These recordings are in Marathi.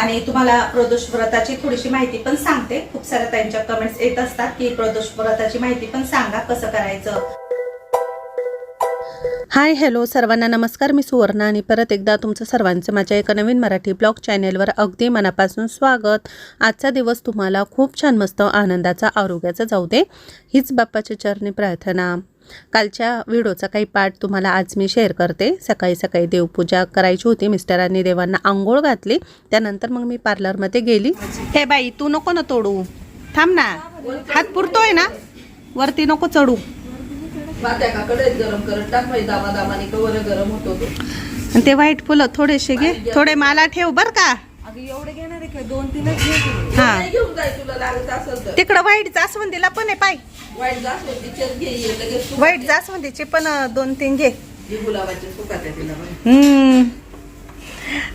आणि तुम्हाला प्रदोष व्रताची थोडीशी माहिती पण सांगते. खूप साऱ्या त्यांच्या कमेंट्स येत असतात की प्रदोष व्रताची माहिती पण सांगा कसं करायचं? हाय हॅलो सर्वांना. नमस्कार मी सुवर्णा आणि परत एकदा तुमचं सर्वांचं माझ्या एका नवीन मराठी ब्लॉग चॅनेलवर अगदी मनापासून स्वागत. आजचा दिवस तुम्हाला खूप छान मस्त आनंदाचा आरोग्याचा जाऊ दे. हीच बाप्पाच्या चरणी प्रार्थना. कालच्या व्हिडिओचा काही पार्ट तुम्हाला आज मी शेअर करते. सकाळी सकाळी देवपूजा करायची होती. मिस्टरांनी देवांना आंघोळ घातली. त्यानंतर मग मी पार्लरमध्ये गेली. हे बाई तू नको ना तोडू. थांब ना. हात पुरतोय ना? वरती नको चढू. गरम करत टाक दामा गरम होतो ते व्हाईट फुलं थोडेसे घे. थोडे मला ठेव बर का. हा. तिकडं व्हाईट जास्वंदीला पण आहे पाय. वाईट जास्वंदीचे पण दोन तीन घे. हम्म.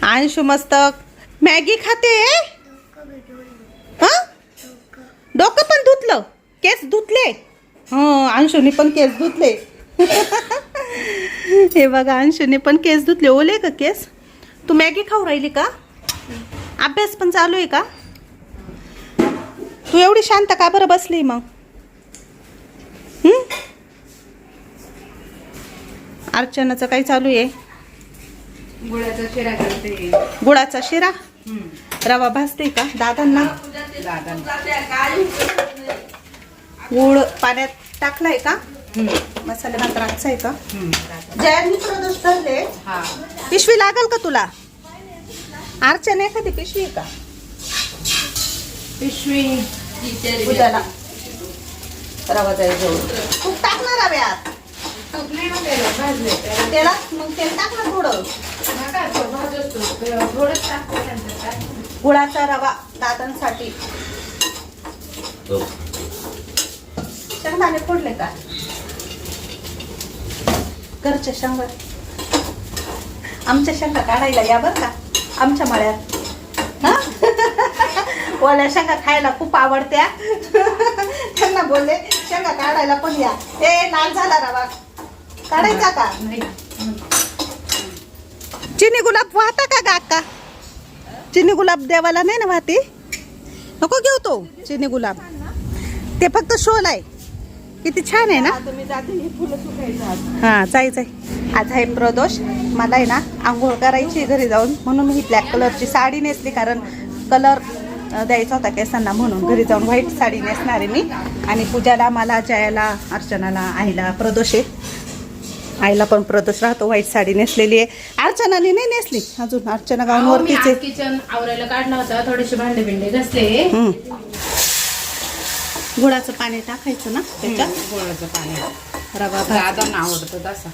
अंशू मस्त मॅगी खाते? हं? डोकं पण धुतलं. केस धुतले. हं अंशूने पण केस धुतले. हे बघा अंशूने पण केस धुतले. ओले का केस? तू मॅगी खाऊ राहिली का? अभ्यास पण चालू आहे का? तू एवढी शांत का बरं बसली मग? अर्चनाचं काय चालू आहे? गुळाचा शिरा करते. गुळाचा शिरा? रवा भाजते का दादांना. गुळ पाण्यात टाकलाय का? मसाले भात राखचा आहे का जयांनी प्रदोष पिशवी लागल का तुला? अर्चना एखादी पिशवी आहे का? पिशवी पूजाला. रवा जाईल जवळ तूप टाक ना रव्यात. तेलात मग तेल टाक ना थोडं. गुळाचा रवा दादांसाठी शेंगदाणे फोडले का? घरच्या शेंगा आमच्या शेंगा काढायला या बरं का? आमच्या मळ्यात. हा? ओल्या शेंगा खायला खूप आवडत्या. त्यांना बोलले शेंगा काढायला पण या. ए लाल झाला रवा. काढायचा का? नाही. चिनी गुलाब वाहता का गाका चिनी गुलाब देवाला नाही ना वाहते? नको घेऊ तो चिनी गुलाब. ते फक्त शोल आहे. किती छान आहे ना? मी ही फुलं सुकायचं आज. हा आहे प्रदोष. मला आहे ना आंघोळ करायची घरी जाऊन. म्हणून ही ब्लॅक कलरची साडी नेसली कारण कलर द्यायचा होता केसांना म्हणून. घरी जाऊन व्हाईट साडी नेसणार आहे मी. आणि पूजाला मला जयाला अर्चनाला आईला प्रदोष आहे. आईला पण प्रदोष राहतो व्हाईट साडी नेसलेली आहे. अर्चनाने नाही नेसली. अजून अर्चना अहो, मी गाऊनवरतीच आज आहे किचन आवरायला काढला होता. थोडेसे भांडे बिंडे घासले. गुळाचं पाणी टाकायचं ना त्याच्यात? गोळाचं पाणी. रवा भात. दादांना आवडतं तसा.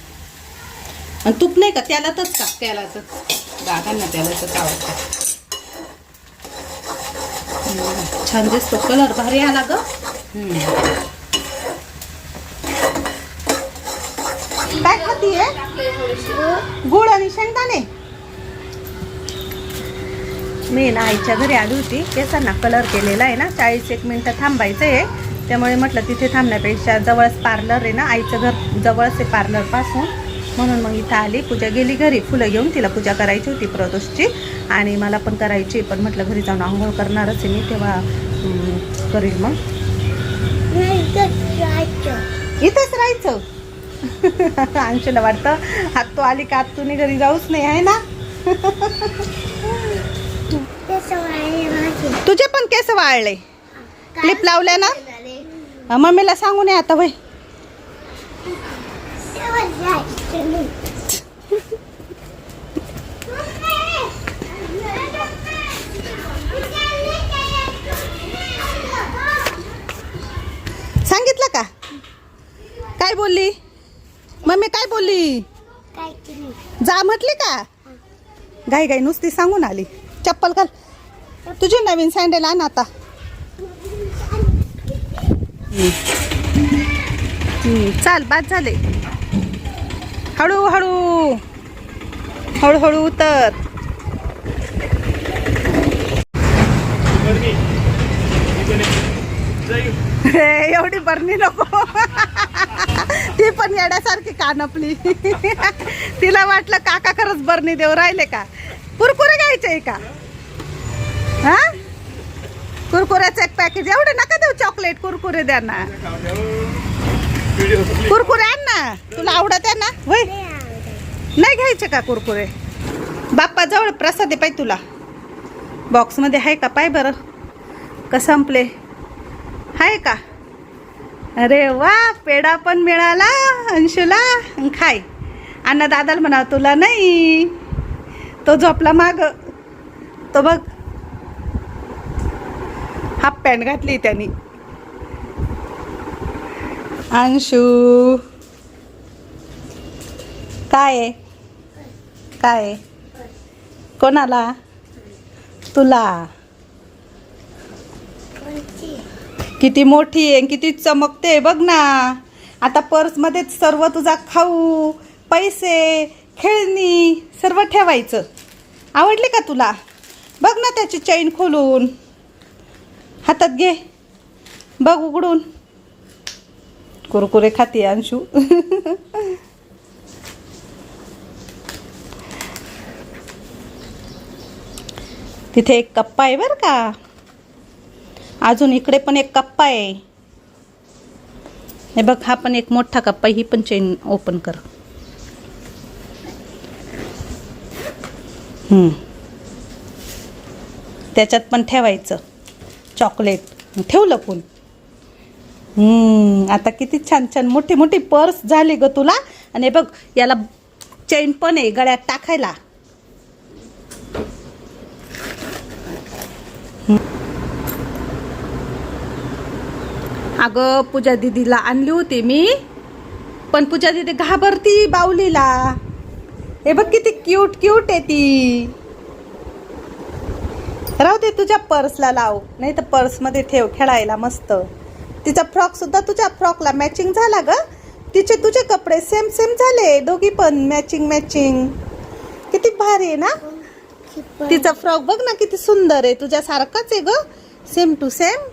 आणि तूप नाही का? त्यालाच का? त्यालाच दादांना त्यालाच आवडतं. छान दिसतो. कलर भारी आला ग. काय खातीये? गुळ आणि शेंगदाणे? मी ना आईच्या घरी आली होती. केसांना कलर केलेला आहे ना. चाळीस एक मिनटं थांबायचं आहे. त्यामुळे म्हटलं तिथे थांबण्यापेक्षा जवळच पार्लर आहे ना. आईचं घर जवळच आहे पार्लरपासून म्हणून मग इथं आली. पूजा गेली घरी. फुलं घेऊन तिला पूजा करायची होती प्रदोषची. आणि मला पण करायची पण म्हटलं घरी जाऊन आंघोळ करणारच आहे मी. तेव्हा करील मग. इथंच राहायचं. अंशूला वाटतं आत्तू आली का? आत्तूने घरी जाऊच नाही आहे ना? तुझे पण केस वाळले. क्लिप लावल्या ना? मम्मीला सांगू नये आता वय. सांगितलं का? काय बोलली? मम्मी काय बोलली? जा म्हटली का? गाई गाई नुसती सांगून आली. चप्पल घाल. तुझी नवीन सँडल आण आता. चाल बाद झाले. हळू हळू. हळूहळू उतर. एवढी बरणी नको. ती पण येण्यासारखी कानपली. तिला वाटलं काका खरंच बरणी देऊ राहिले का? कुरकुरे घ्यायचे का? हा? कुरकुऱ्याचं एक पॅकेज एवढं नका देऊ चॉकलेट कुरकुरे द्या ना कुरकुरे आण ना. तुला आवडत आहे ना? होय नाही घ्यायचे का कुरकुरे? बाप्पा जवळ प्रसाद आहे पाय तुला. बॉक्समध्ये आहे का? पाय बरं. का संपले? आहे का? अरे वा पेढा पण मिळाला अंशुला. खाय. अण्णा दादाला म्हणा तुला नाही. तो झोपला माग. तो बघ हाफ पॅन्ट घातली त्यांनी. अंशू. काय काय कोणाला? तुला. किती मोठी आहे किती चमकते बघ ना. आता पर्समध्येच सर्व तुझा खाऊ पैसे खेळणी सर्व ठेवायचं. आवडले का तुला? बघ ना त्याची चैन खोलून. हातात घे. बघ उघडून. कुरकुरे खाते अंशू. तिथे एक कप्पा आहे बरं का. अजून इकडे पण एक कप्पा आहे. हे बघ हा पण एक मोठा कप्पा ही पण चेन ओपन कर. त्याच्यात पण ठेवायचं. चॉकलेट. ठेवलं लपून आता किती छान छान मोठी मोठी पर्स झाली ग तुला. आणि बघ याला चेन पण आहे गळ्यात टाकायला. अगं पूजा दीदीला आणली होती मी. पण पूजा दीदी घाबरती बावलीला. हे बघ किती क्यूट क्यूट आहे ती. राहू दे तुझ्या पर्सला लाव. नाही तर पर्समध्ये ठेव खेळायला मस्त. तिचा फ्रॉक सुद्धा तुझ्या फ्रॉकला मॅचिंग झाला ग. तिचे तुझे कपडे सेम सेम झाले. दोघी पण मॅचिंग मॅचिंग किती भारी आहे ना? तिचा फ्रॉक बघ ना किती सुंदर आहे. तुझ्यासारखाच आहे ग. सेम टू सेम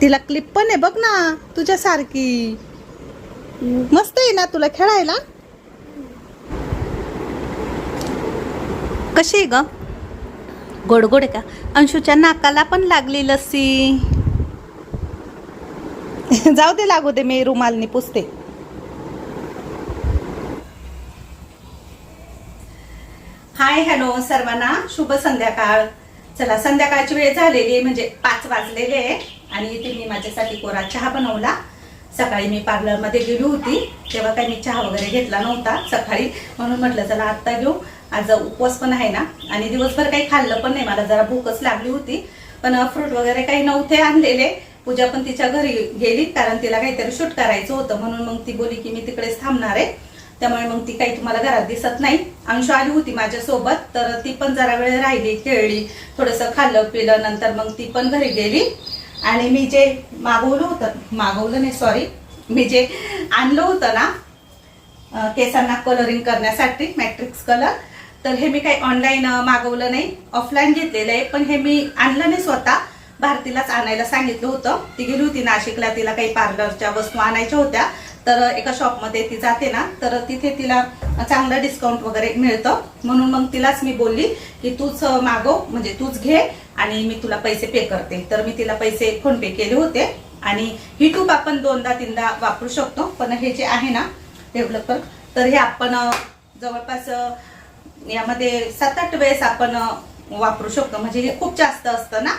तिला क्लिप पण आहे बघ ना. तुझ्यासारखी. मस्त आहे ना तुला खेळायला? कशी आहे ग? गोड गोड का? अंशूच्या नाकाला पण लागली लस्सी. जाऊ दे लागू दे मी रुमालनी पुसते. हाय हॅलो सर्वांना. शुभ संध्याकाळ. चला संध्याकाळची वेळ झालेली आहे म्हणजे पाच वाजलेले आहे. आणि इथे मी माझ्यासाठी कोरा चहा बनवला. सकाळी मी पार्लरमध्ये गेली होती. तेव्हा काही मी चहा वगैरे घेतला नव्हता. सकाळी म्हणून म्हटलं चला आत्ता घेऊ. आज उपवास पण आहे ना. आणि दिवसभर काही खाल्लं पण नाही. मला जरा भूकच लागली होती. पण फ्रूट वगैरे काही नव्हते आणलेले. पूजा पण तिच्या घरी गेली. कारण तिला काहीतरी शूट करायचं होतं. म्हणून मग ती बोली की मी तिकडेच थांबणार आहे. त्यामुळे मग ती काही तुम्हाला घरात दिसत नाही. अंशू आली होती माझ्यासोबत. तर ती पण जरा वेळ राहिली खेळली थोडंसं खाल्लं पिलं. नंतर मग ती पण घरी गेली. आणि मी जे मागवलं होतं मागवलं नाही सॉरी मी जे आणलं होतं ना केसांना कलरिंग करण्यासाठी मॅट्रिक्स कलर तर हे मी काही ऑनलाईन मागवलं नाही. ऑफलाईन घेतलेलं आहे पण हे मी आणलं नाही स्वतः. भारतीलाच आणायला सांगितलं होतं. ती गेली होती नाशिकला तिला काही पार्लरच्या वस्तू आणायच्या होत्या. तर एका शॉपमध्ये ती जाते ना तर तिथे तिला चांगलं डिस्काउंट वगैरे मिळतं. म्हणून मग तिलाच मी बोलली की तूच मागव म्हणजे तूच घे आणि मी तुला पैसे पे करते. तर मी तिला पैसे फोन पे केले होते. आणि ही टूप आपण दोनदा तीनदा वापरू शकतो. पण हे जे आहे ना डेव्हलपर तर हे आपण जवळपास यामध्ये सात आठ वेळेस आपण वापरू शकतो. म्हणजे हे खूप जास्त असतं ना?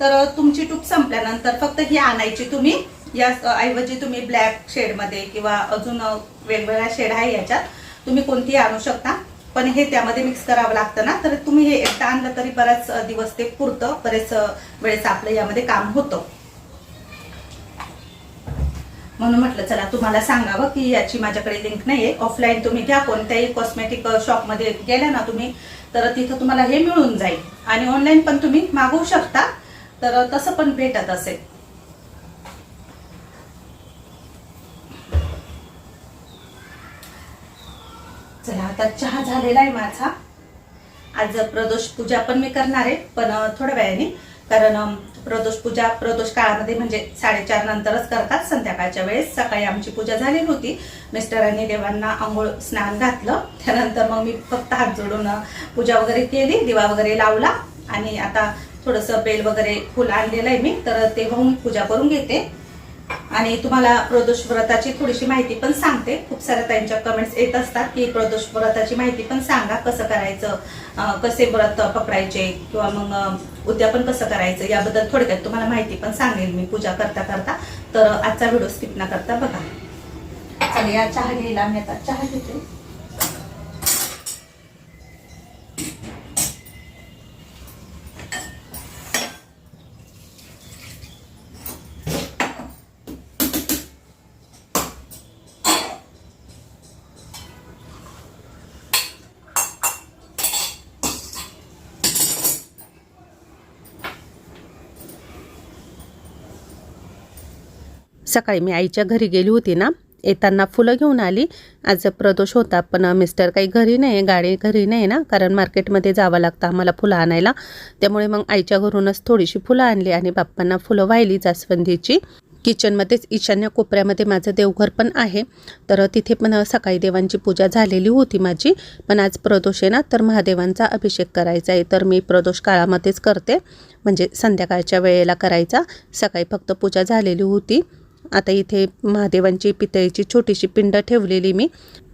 तर तुमची टूप संपल्यानंतर फक्त ही आणायची तुम्ही. या ऐवजी तुम्ही ब्लॅक शेडमध्ये किंवा अजून वेगवेगळ्या शेड आहे याच्यात तुम्ही कोणतीही आणू शकता. पण हे त्यामध्ये मिक्स करावं लागतं ना? तर तुम्ही हे एकदा आणलं तरी बराच दिवस ते पुरतं. बरेच वेळेस आपलं यामध्ये काम होतं. म्हणून म्हटलं चला तुम्हाला सांगावं की याची माझ्याकडे लिंक नाही आहे ऑफलाईन तुम्ही घ्या कोणत्याही कॉस्मेटिक शॉपमध्ये गेल्या ना तुम्ही तर तिथं तुम्हाला हे मिळून जाईल. आणि ऑनलाईन पण तुम्ही मागवू शकता. तर तसं पण भेटत असेल. चला आता चहा झालेला आहे माझा. आज प्रदोष पूजा पण मी करणार आहे पण थोड्या वेळाने. कारण प्रदोष पूजा प्रदोष काळामध्ये म्हणजे साडेचार नंतरच करतात. संध्याकाळच्या वेळेस सकाळी आमची पूजा झालेली होती. मिस्टरांनी देवांना आंघोळ स्नान घातलं. त्यानंतर मग मी फक्त हात जोडून पूजा वगैरे केली दिवा वगैरे लावला. आणि आता थोडंसं बेल वगैरे फुल आणलेलं आहे मी. तर ते मी पूजा करून घेते. आणि तुम्हाला प्रदोष व्रताची थोडीशी माहिती पण सांगते. खूप साऱ्या त्यांच्या कमेंट्स येत असतात की प्रदोष व्रताची माहिती पण सांगा कसं करायचं कसे व्रत पकडायचे किंवा मग उद्या पण कसं करायचं याबद्दल थोडक्यात तुम्हाला माहिती पण सांगेल मी पूजा करता करता. तर आजचा व्हिडिओ स्किप न करता बघा. चला या चहा घ्यायला मी आता चहा घेते सकाळी मी आईच्या घरी गेली होती ना येताना फुलं घेऊन आली. आज प्रदोष होता पण मिस्टर काही घरी नाही गाडी घरी नाही ना कारण मार्केटमध्ये जावं लागतं आम्हाला फुलं आणायला. त्यामुळे मग आईच्या घरूनच थोडीशी फुलं आणली आणि बाप्पांना फुलं वाहिली जास्वंदीची. किचनमध्येच ईशान्य कोपऱ्यामध्ये माझं देवघर पण आहे. तर तिथे पण सकाळी देवांची पूजा झालेली होती माझी. पण आज प्रदोष आहे ना तर महादेवांचा अभिषेक करायचा आहे. तर मी प्रदोष काळामध्येच करते. म्हणजे संध्याकाळच्या वेळेला करायचा. सकाळी फक्त पूजा झालेली होती. आता इथे महादेवांची पितळीची छोटीशी पिंड ठेवलेली मी.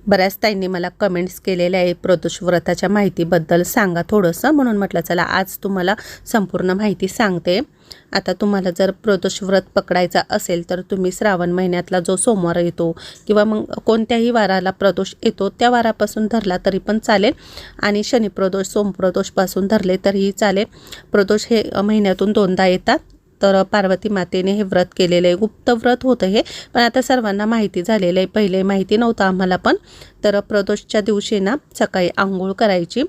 बऱ्याच ताईंनी मला कमेंट्स केलेल्या आहे प्रदोष व्रताच्या माहितीबद्दल सांगा थोडंसं. म्हणून म्हटलं चला आज तुम्हाला संपूर्ण माहिती सांगते. आता तुम्हाला जर प्रदोष व्रत पकडायचा असेल तर तुम्ही श्रावण महिन्यातला जो सोमवार येतो किंवा मग कोणत्याही वाराला प्रदोष येतो त्या वारापासून धरला तरी पण चालेल. आणि शनिप्रदोष सोमप्रदोषपासून धरले तरीही चालेल. प्रदोष हे महिन्यातून दोनदा येतात. तर पार्वती मातेने हे व्रत केलेलं आहे. गुप्त व्रत होतं हे पण आता सर्वांना माहिती झालेलं आहे. पहिले माहिती नव्हतं आम्हाला पण. तर प्रदोषच्या दिवशी ना सकाळी आंघोळ करायची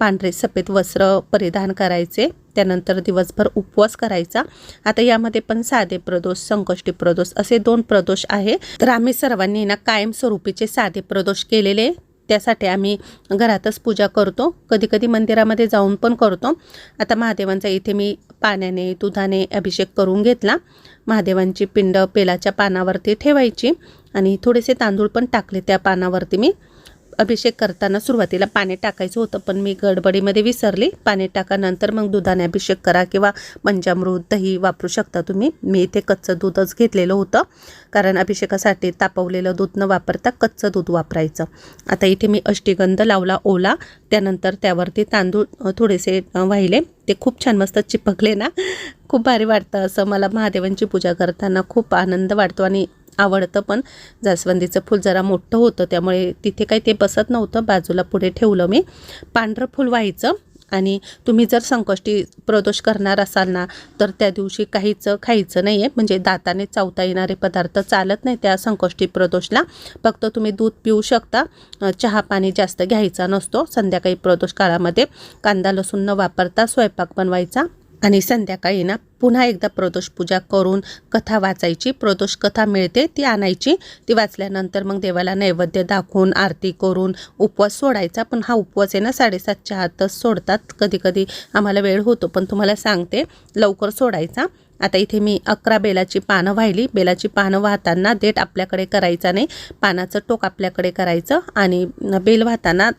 पांढरे सफेद वस्त्र परिधान करायचे त्यानंतर दिवसभर उपवास करायचा. आता यामध्ये पण साधे प्रदोष संकष्टी प्रदोष असे दोन प्रदोष आहे. तर आम्ही सर्वांनी ना कायमस्वरूपीचे साधे प्रदोष केलेले. त्यासाठी आम्ही घरातच पूजा करतो. कधी कधी मंदिरामध्ये जाऊन पण करतो. आता महादेवांचा इथे मी पाण्याने दुधाने अभिषेक करून घेतला. महादेवांची पिंड पेलाच्या पानावरती ठेवायची आणि थोडेसे तांदूळ पण टाकले त्या पानावरती मी. अभिषेक करताना सुरुवातीला पाणी टाकायचं होतं पण मी गडबडीमध्ये विसरली. पाणी टाकानंतर मग दुधाने अभिषेक करा किंवा पंचामृत दही वापरू शकता तुम्ही. मी इथे कच्चं दूधच घेतलेलं होतं कारण अभिषेकासाठी तापवलेलं दूध न वापरता कच्चं दूध वापरायचं. आता इथे मी अष्टीगंध लावला ओला. त्यानंतर त्यावरती तांदूळ थोडेसे वाहिले. ते खूप छान मस्त चिपकले ना. खूप भारी वाटतं असं. मला महादेवांची पूजा करताना खूप आनंद वाटतो आणि आवडतं पण जास्वंदीचं फूल जरा मोठं होतं त्यामुळे तिथे काही ते बसत नव्हतं. बाजूला पुढे ठेवलं मी. पांढरं फूल व्हायचं आणि तुम्ही जर संकष्टी प्रदोष करणार असाल ना तर त्या दिवशी काहीच खायचं नाही आहे म्हणजे दाताने चावता येणारे पदार्थ चालत नाही त्या संकष्टी प्रदोषला. फक्त तुम्ही दूध पिऊ शकता. चहा पाणी जास्त घ्यायचा नसतो. संध्याकाळी प्रदोष काळामध्ये कांदा लसूण न वापरता स्वयंपाक बनवायचा. आणि संध्याकाळी ना पुन्हा एकदा प्रदोष पूजा करून कथा वाचायची. प्रदोष कथा मिळते ती आणायची. ती वाचल्यानंतर मग देवाला नैवेद्य दाखवून आरती करून उपवास सोडायचा. पण हा उपवास आहे ना साडेसातच्या आतच सोडतात. कधी कधी आम्हाला वेळ होतो पण तुम्हाला सांगते लवकर सोडायचा. आता इथे मी अकरा बेलाची पानं वाहिली. बेलाची पानं वाहताना देठ आपल्याकडे करायचा नाही. पानाचं टोक आपल्याकडे करायचं आणि बेल वाहताना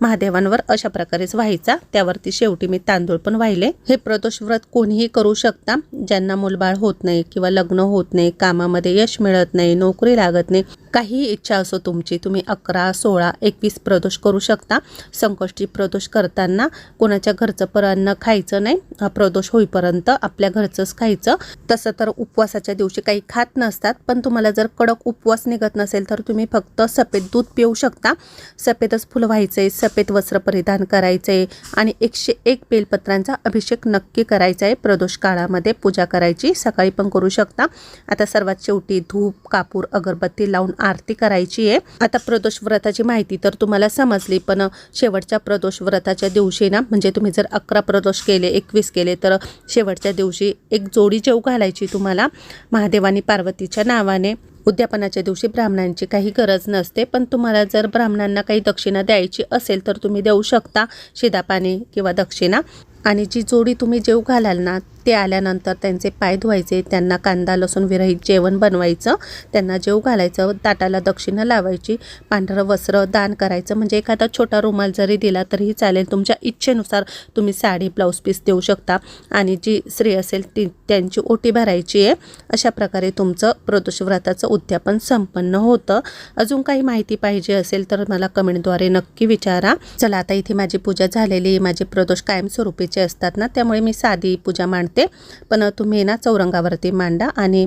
महादेवांवर अशा प्रकारेच व्हायचा. त्यावरती शेवटी मी तांदूळ पण वाहिले. हे प्रदोष व्रत कोणीही करू शकता. ज्यांना मुलबाळ होत नाही किंवा लग्न होत नाही कामामध्ये यश मिळत नाही नोकरी लागत नाही काहीही इच्छा असो तुमची तुम्ही अकरा सोळा एकवीस प्रदोष करू शकता. संकष्टी प्रदोष करताना कोणाच्या घरचं परान्न खायचं नाही. हा प्रदोष होईपर्यंत आपल्या घरचंच खायचं. तसं तर उपवासाच्या दिवशी काही खात नसतात पण तुम्हाला जर कडक उपवास निघत नसेल तर तुम्ही फक्त सफेद दूध पिऊ शकता. सफेदच फुलं व्हायचे सफेद वस्त्र परिधान करायचे आणि एकशे एक बेलपत्रांचा अभिषेक नक्की करायचा आहे. प्रदोष काळामध्ये पूजा करायची सकाळी पण करू शकता. आता सर्वात शेवटी धूप कापूर अगरबत्ती लावून आरती करायची आहे. आता प्रदोष व्रताची माहिती तर तुम्हाला समजली पण शेवटच्या प्रदोष व्रताच्या दिवशी ना म्हणजे तुम्ही जर अकरा प्रदोष केले एकवीस केले तर शेवटच्या दिवशी एक जोडी जेव घालायची तुम्हाला. महादेवानी पार्वतीच्या नावाने. उद्यापनाच्या दिवशी ब्राह्मणांची काही गरज नसते पण तुम्हाला जर ब्राह्मणांना काही दक्षिणा द्यायची असेल तर तुम्ही देऊ शकता. शिदापाणी किंवा दक्षिणा. आणि जी जोडी तुम्ही जेव घालाल ना ते आल्यानंतर त्यांचे पाय धुवायचे त्यांना कांदा लसूण विरहित जेवण बनवायचं त्यांना जेव घालायचं ताटाला दक्षिणा लावायची पांढरं वस्त्र दान करायचं म्हणजे एखादा छोटा रुमाल जरी दिला तरीही चालेल. तुमच्या इच्छेनुसार तुम्ही साडी ब्लाऊज पीस देऊ शकता आणि जी स्त्री असेल ती त्यांची ओटी भरायची आहे. अशा प्रकारे तुमचं प्रदोषव्रताचं उद्यापन संपन्न होतं. अजून काही माहिती पाहिजे असेल तर मला कमेंटद्वारे नक्की विचारा. चला आता इथे माझी पूजा झालेली माझे प्रदोष कायमस्वरूपी कायमस्वरूपीचे असतात ना त्यामुळे मी साधी पूजा मांडते. पण तुम्ही ना चौरंगावरती मांडा आणि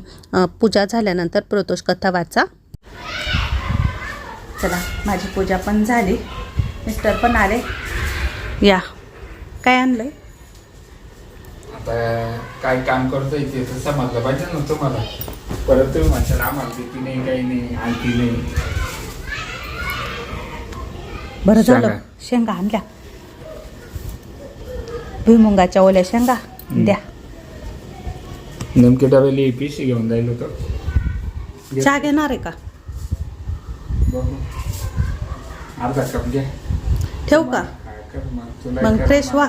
पूजा झाल्यानंतर प्रदोष कथा वाचा. चला माझी पूजा पण झाली. मिस्टर पण आले. या. काय आणलंय? आता काय काम करतोय ते तर समजलं पाहिजे ना तुम्हाला. परत तुम्ही म्हणशाल आम्हाला भीती नाही काही नाही आणखी नाही. बरं झालं. शेंगा आणल्या. भुईमुंगाच्या ओल्या शेंगा द्या नेमके डबेली पिशी घेऊन जाईल होतं चहा घेणार आहे का. अर्धा कप घे ठेवू का मग. फ्रेश. व्हा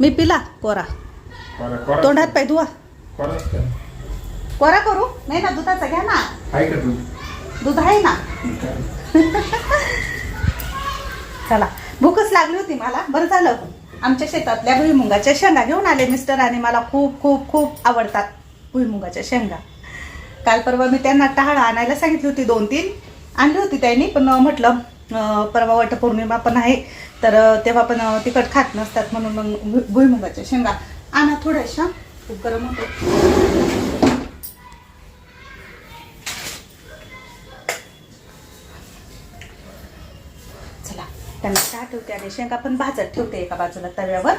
मी पिला कोरा तोंडात पाय धुवा कर. कोरा नाही ना दुधाचा घ्या ना दूध आहे ना. चला भूकच लागली होती मला बरं झालं आमच्या शेतातल्या भुईमुगाच्या शेंगा घेऊन आले मिस्टर आणि मला खूप खूप खूप आवडतात भुईमुगाच्या शेंगा. काल परवा मी त्यांना टहाळा आणायला सांगितली होती दोन तीन. आणली होती त्यांनी पण म्हटलं परवा परवा वटपौर्णिमा पण आहे तर तेव्हा पण तिखट खात नसतात म्हणून मग भुई- भुईमुगाच्या शेंगा आणा थोड्याशा. गरम होतो त्यांना चहा ठेवते आणि शेंगा पण भाजत ठेवते एका बाजूला तव्यावर.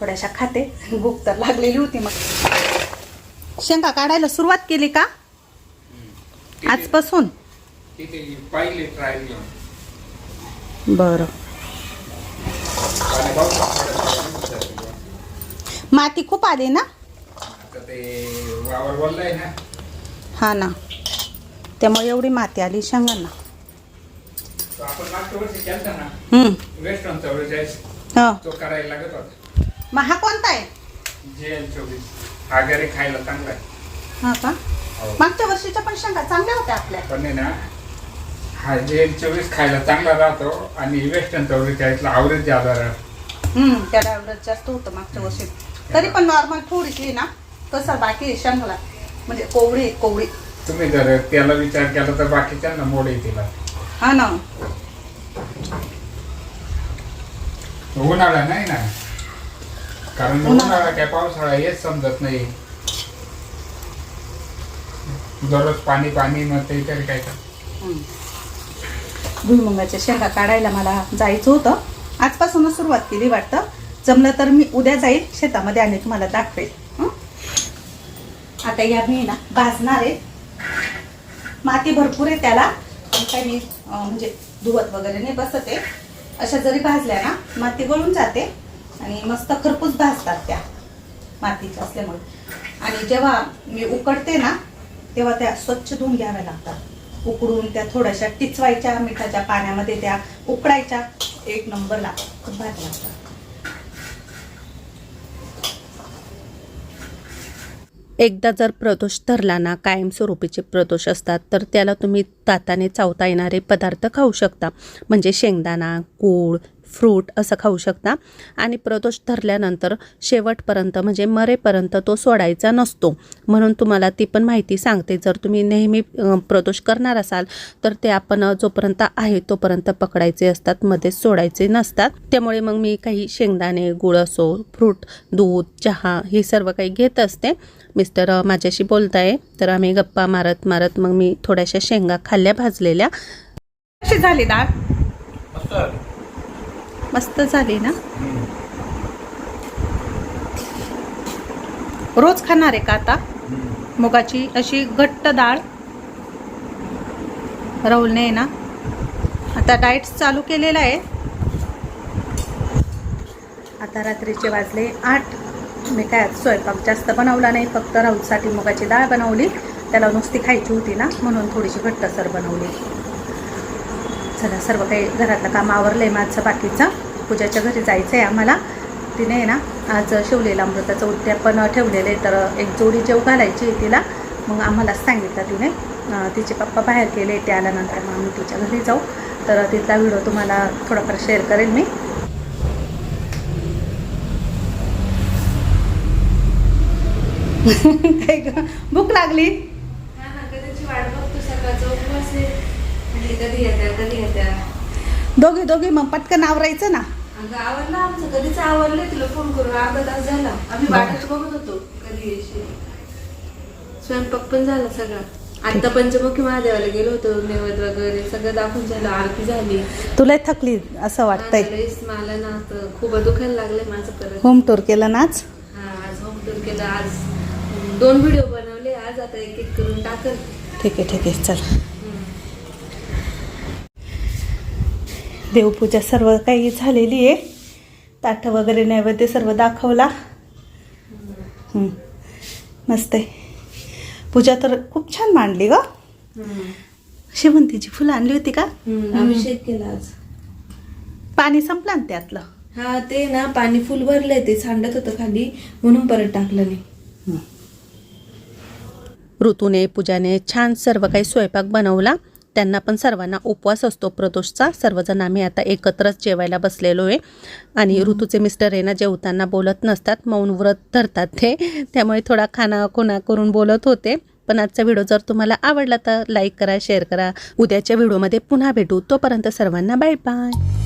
थोड्याशा खाते. भूक तर लागलेली होती मग. शेंगा काढायला सुरुवात केली का? आजपासून? बरं. माती खूप आली ना. हा ना. त्यामुळे एवढी माती आली शेंगांना. मागच्या वर्षी केलता ना हम्म. वेस्टर्न चौवेचाळीस हो. तो करायला लागत होता. मग हा कोणता आहे? जे एल चोवीस. हा घरी खायला चांगला आहे. हा का? हो. मागच्या वर्षीच्या पण शेंगा चांगल्या होत्या आपल्या. पण आहे ना हा जे एल चोवीस खायला चांगला राहतो आणि वेस्टर्न चौवेचाळीसला आवरेज जादा राहतो हम्म त्याला एवढं जास्त होतं मागच्या वर्षी. तरी पण नॉर्मल थोडीशी ना. कसं बाकी शेंगाला. म्हणजे कोवळी कोवळी. तुम्ही जर त्याला विचार केला तर बाकीच्यांना मोड येतील हा ना. उन्हाळा नाही ना. कारण उन्हाळा. काय पावसाळा हेच समजत नाही. दररोज पाणी पाणी मग ते तरी काय कर भुईमुगाच्या शेंगा काढायला मला जायचं होतं. आजपासूनच सुरुवात केली वाटतं. जमलं तर मी उद्या जाईल. शेतामध्ये आणि तुम्हाला दाखवेल? आता या मी ना भाजणार आहे. माती भरपूर आहे त्याला. काही मी म्हणजे धुवत वगैरे नाही बसत आहे. अशा जरी भाजल्या ना माती गळून जाते आणि मस्त खरपूस भाजतात त्या मातीच्या असल्यामुळे. आणि जेव्हा मी उकडते ना तेव्हा त्या स्वच्छ धुवून घ्याव्या लागतात. उकडून त्या थोड्याशा टिचवायच्या मिठाच्या पाण्यामध्ये त्या उकडायच्या एक नंबर लागतात खूप भारी लागतात. एकदा जर प्रदोष धरला ना कायमस्वरूपीचे प्रदोष असतात तर त्याला तुम्ही ताताने चावता येणारे पदार्थ खाऊ शकता. म्हणजे शेंगदाणा गूळ फ्रूट असं खाऊ शकता. आणि प्रदोष धरल्यानंतर शेवटपर्यंत म्हणजे मरेपर्यंत तो सोडायचा नसतो. म्हणून तुम्हाला ती पण माहिती सांगते. जर तुम्ही नेहमी प्रदोष करणार असाल तर ते आपण जोपर्यंत आहे तोपर्यंत पकडायचे असतात मध्येच सोडायचे नसतात. त्यामुळे मग मी काही शेंगदाणे गुळ असो फ्रूट दूध चहा हे सर्व काही घेत असते. मिस्टर माझ्याशी बोलत आहे तर आम्ही गप्पा मारत मारत मग मी थोड्याशा शेंगा खाल्ल्या भाजलेल्या. कशी झाली डाळ मस्त. झाली ना? रोज खाणार आहे का आता? मुगाची अशी घट्ट डाळ राहुलने ना? आता डाएट चालू केलेला आहे. आता रात्रीचे वाजले आठ. मी काय स्वयंपाक जास्त बनवला नाही फक्त राऊतसाठी मुगाची डाळ बनवली. त्याला नुसती खायची होती ना म्हणून थोडीशी घट्टसर बनवली. चला सर्व काही घरातलं काम आवरलंय माझं बाकीचं. पूजाच्या घरी जायचं आहे आम्हाला. तिने आहे ना आज शिवलेलं अमृताचं उद्यापन ठेवलेलं आहे तर एक जोडी जेव घालायची आहे तिला. मग आम्हाला सांगितलं तिने तिचे पप्पा बाहेर गेले ते आल्यानंतर मग आम्ही तिच्या घरी जाऊ. तर तिथला व्हिडिओ तुम्हाला थोडाफार शेअर करेन मी. काय ग भूक लागली. हा आहे. म्हणजे दोघी दोघी मग पटकन आवरायचं ना. अगं आवडलं आमचं. कधीच आवडलं तुला फोन करून अर्धा तास झाला. आम्ही वाटच बघत होतो. कधी येशील? स्वयंपाक पण झाला सगळा. आता पंचमुखी महादेवाला गेलो होतो. नैवेद्य वगैरे सगळं दाखवून झालं. आरती झाली. तुला थकली असं वाटतंय? मला ना खूप दुखायला लागलंय माझं परत. होम टूर केलं ना आज? हा आज होम टूर केलं. आज दोन व्हिडिओ बनवले आज आता एक एक करून टाकल. ठीक आहे ठीक आहे चल. देवपूजा सर्व काही झालेली आहे. ताट वगैरे नैवेद्य सर्व दाखवला. मस्त आहे. पूजा तर खूप छान मांडली ग. शेवंतीची फुलं आणली होती का? अभिषेक केला आज. पाणी संपलं ना त्यातलं? हा ते ना पाणी फुल भरलंय ते सांडत होतं खाली म्हणून परत टाकलं नाही ऋतूने पूजाने छान सर्व काही स्वयंपाक बनवला. त्यांना पण सर्वांना उपवास असतो प्रदोषचा. सर्वजण आम्ही आता एकत्रच जेवायला बसलेलो आहे. आणि ऋतूचे मिस्टर आहे ना जेवताना बोलत नसतात. मौन व्रत धरतात ते. त्यामुळे थोडा खाना खुणा करून बोलत होते. पण आजचा व्हिडिओ जर तुम्हाला आवडला तर लाईक करा शेअर करा. उद्याच्या व्हिडिओमध्ये पुन्हा भेटू. तोपर्यंत सर्वांना बाय बाय.